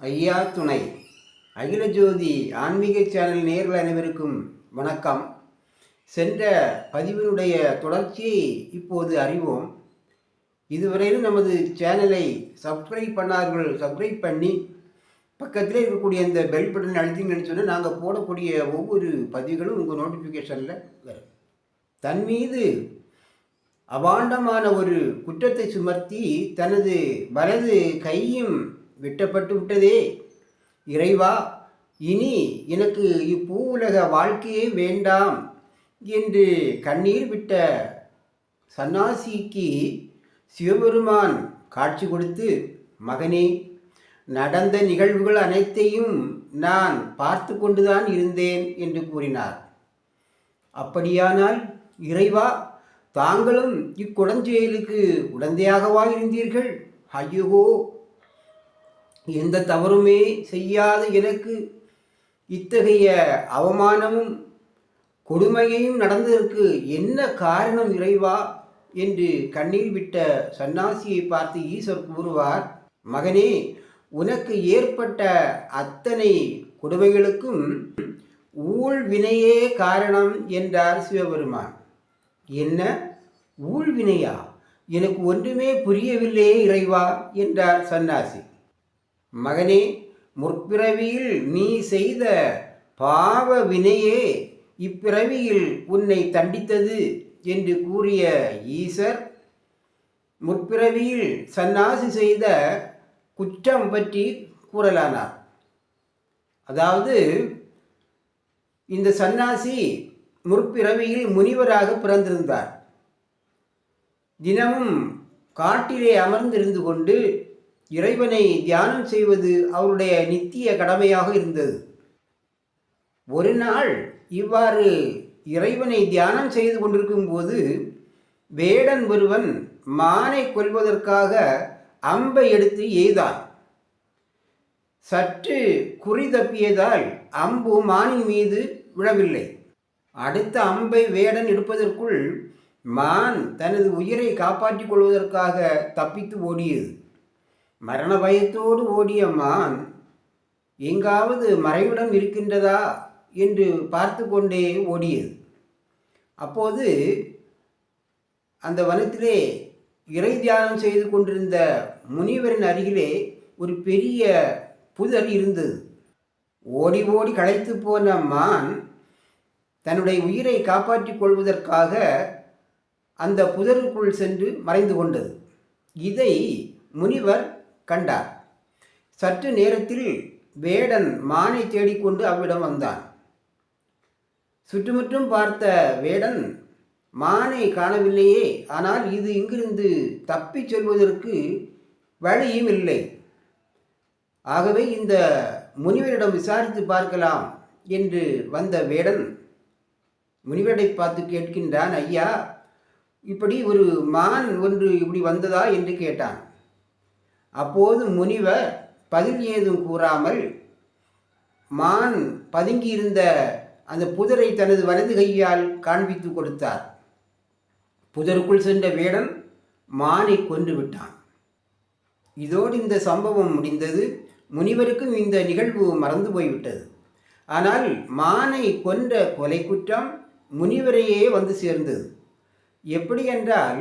ஐயா துணை. அகில ஜோதி ஆன்மீக சேனல் நேர்கள் அனைவருக்கும் வணக்கம். சென்ற பதிவினுடைய தொடர்ச்சியை இப்போது அறிவோம். இதுவரையிலும் நமது சேனலை சப்ஸ்கிரைப் பண்ணார்கள் சப்ஸ்கிரைப் பண்ணி பக்கத்தில் இருக்கக்கூடிய அந்த பெல் பட்டன் அழுத்திங்கன்னு சொன்னால் நாங்கள் போடக்கூடிய ஒவ்வொரு பதிவுகளும் உங்கள் நோட்டிஃபிகேஷனில் வரும். தன் மீது அபாண்டமான ஒரு குற்றத்தை சுமர்த்தி தனது வலது கையும் வெட்டப்பட்டு விட்டதே. இறைவா இனி எனக்கு இப்பூ உலக வாழ்க்கையே வேண்டாம் என்று கண்ணீர் விட்ட சன்னாசிக்கு சிவபெருமான் காட்சி கொடுத்து மகனே நடந்த நிகழ்வுகள் அனைத்தையும் நான் பார்த்து கொண்டுதான் இருந்தேன் என்று கூறினார். அப்படியானால் இறைவா தாங்களும் இக்குடஞ்செயலுக்கு உடந்தையாகவா இருந்தீர்கள்? ஐயோ எந்த தவறுமே செய்யாத எனக்கு இத்தகைய அவமானமும் கொடுமையையும் நடந்ததற்கு என்ன காரணம் இறைவா? என்று கண்ணீர் விட்ட சன்னாசியை பார்த்து ஈஸ்வர் கூறுவார் மகனே உனக்கு ஏற்பட்ட அத்தனை கொடுமைகளுக்கும் ஊழ்வினையே காரணம் என்றார் சிவபெருமான். என்ன? ஊழ்வினையா எனக்கு ஒன்றுமே புரியவில்லையே இறைவா என்றார் சன்னாசி மகனே முற்பிறவியில் நீ செய்த பாவ வினையே இப்பிறவியில் உன்னை தண்டித்தது என்று கூறிய ஈசர் முற்பிறவியில் சன்னாசி செய்த குற்றம் பற்றி கூறலானார். அதாவது இந்த சன்னாசி முற்பிறவியில் முனிவராக பிறந்திருந்தார். தினமும் காட்டிலே அமர்ந்திருந்து கொண்டு இறைவனை தியானம் செய்வது அவருடைய நித்திய கடமையாக இருந்தது. ஒரு நாள் இவ்வாறு இறைவனை தியானம் செய்து கொண்டிருக்கும் போது வேடன் ஒருவன் மானை கொல்வதற்காக அம்பை எடுத்து எய்தான். சற்று குறி தப்பியதால் அம்பு மானின் மீது விழவில்லை. அடுத்த அம்பை வேடன் எடுப்பதற்குள் மான் தனது உயிரை காப்பாற்றிக் கொள்வதற்காக தப்பித்து ஓடியது. மரண பயத்தோடு ஓடிய மான் எங்காவது மறைவிடம் இருக்கின்றதா? என்று பார்த்து கொண்டே ஓடியது. அப்போது அந்த வனத்திலே இறை தியானம் செய்து கொண்டிருந்த முனிவரின் அருகிலே ஒரு பெரிய புதர் இருந்தது. ஓடி ஓடி களைத்து போன மான் தன்னுடைய உயிரை காப்பாற்றிக் கொள்வதற்காக அந்த புதருக்குள் சென்று மறைந்து கொண்டது. இதை முனிவர் கண்டார். சற்று நேரத்தில் வேடன் மானை தேடிக்கொண்டு அவ்விடம் வந்தான். சுற்றுமுற்றும் பார்த்த வேடன் மானை காணவில்லையே ஆனால் இது இங்கிருந்து தப்பிச் செல்வதற்கு வழியும் இல்லை. ஆகவே இந்த முனிவரிடம் விசாரித்து பார்க்கலாம் என்று வந்த வேடன் முனிவரை பார்த்து கேட்கின்றான் ஐயா இப்படி ஒரு மான் ஒன்று இப்படி வந்ததா? என்று கேட்டான். அப்போது முனிவர் பதில் ஏதும் கூறாமல் மான் பதுங்கியிருந்த அந்த புதரை தனது வலது கையால் காண்பித்து கொடுத்தார். புதருக்குள் சென்ற வேடன் மானை கொன்று விட்டான். இதோடு இந்த சம்பவம் முடிந்தது. முனிவருக்கும் இந்த நிகழ்வு மறந்து போய்விட்டது. ஆனால் மானை கொன்ற கொலை குற்றம் முனிவரையே வந்து சேர்ந்தது. எப்படி என்றால்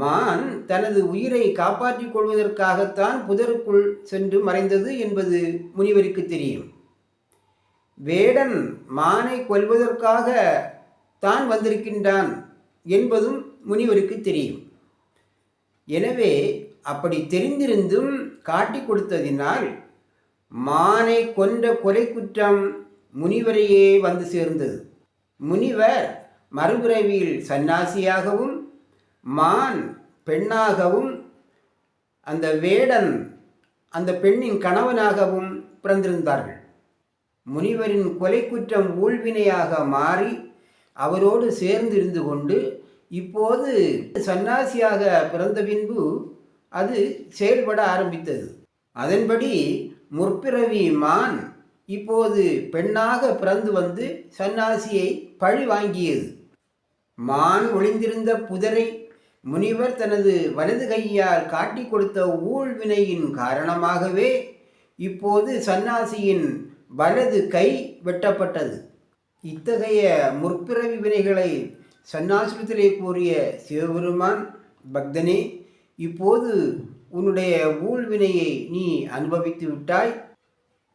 மான் தனது உயிரை காப்பாற்றிக் கொள்வதற்காகத்தான் புதருக்குள் சென்று மறைந்தது என்பது முனிவருக்கு தெரியும். வேடன் மானை கொல்வதற்காக தான் வந்திருக்கின்றான் என்பதும் முனிவருக்கு தெரியும். எனவே அப்படி தெரிந்திருந்தும் காட்டி கொடுத்ததினால் மானை கொன்ற கொலை குற்றம் முனிவரையே வந்து சேர்ந்தது. முனிவர் மறுபிறவியில் சன்னாசியாகவும் மான் பெண்ணாகவும் அந்த வேடன் அந்த பெண்ணின் கணவனாகவும் பிறந்திருந்தார்கள். முனிவரின் கொலை குற்றம் ஊழ்வினையாக மாறி அவரோடு சேர்ந்து இருந்து கொண்டு இப்போது சன்னாசியாக பிறந்த பின்பு அது செயல்பட ஆரம்பித்தது. அதன்படி முற்பிறவி மான் இப்போது பெண்ணாக பிறந்து வந்து சன்னாசியை பழி வாங்கியது. மான் ஒளிந்திருந்த புதரை முனிவர் தனது வலது கையால் காட்டிக் கொடுத்த ஊழ்வினையின் காரணமாகவே இப்போது சன்னாசியின் வலது கை வெட்டப்பட்டது. இத்தகைய முற்பிறவி வினைகளை சந்நாசிரத்திலே கூறிய சிவபெருமான் பக்தனே இப்போது உன்னுடைய ஊழ்வினையை நீ அனுபவித்து விட்டாய்.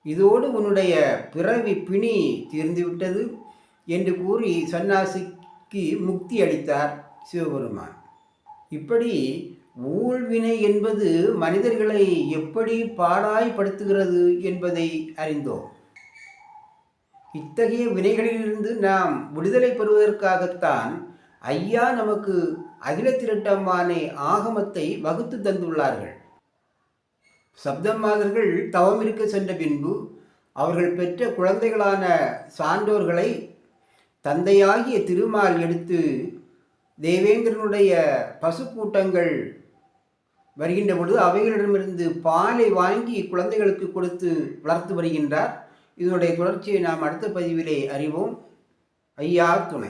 இதோடு உன்னுடைய பிறவி பிணி தீர்ந்துவிட்டது என்று கூறி சன்னாசிக்கு முக்தி அளித்தார் சிவபெருமான். இப்படி ஊழ்வினை என்பது மனிதர்களை எப்படி பாடாய்படுத்துகிறது என்பதை அறிந்தோம். இத்தகைய வினைகளிலிருந்து நாம் விடுதலை பெறுவதற்காகத்தான் ஐயா நமக்கு அகில திரட்டமானே ஆகமத்தை வகுத்து தந்துள்ளார்கள். சப்தம்மாதர்கள் தவம் இருக்க சென்ற பின்பு அவர்கள் பெற்ற குழந்தைகளான சான்றோர்களை தந்தையாகிய திருமால் எடுத்து தேவேந்திரனுடைய பசுக்கூட்டங்கள் வருகின்ற பொழுது அவைகளிடமிருந்து பாலை வாங்கி குழந்தைகளுக்கு கொடுத்து வளர்த்து வருகின்றார். இதனுடைய தொடர்ச்சியை நாம் அடுத்த பதிவிலே அறிவோம். ஐயா துணை.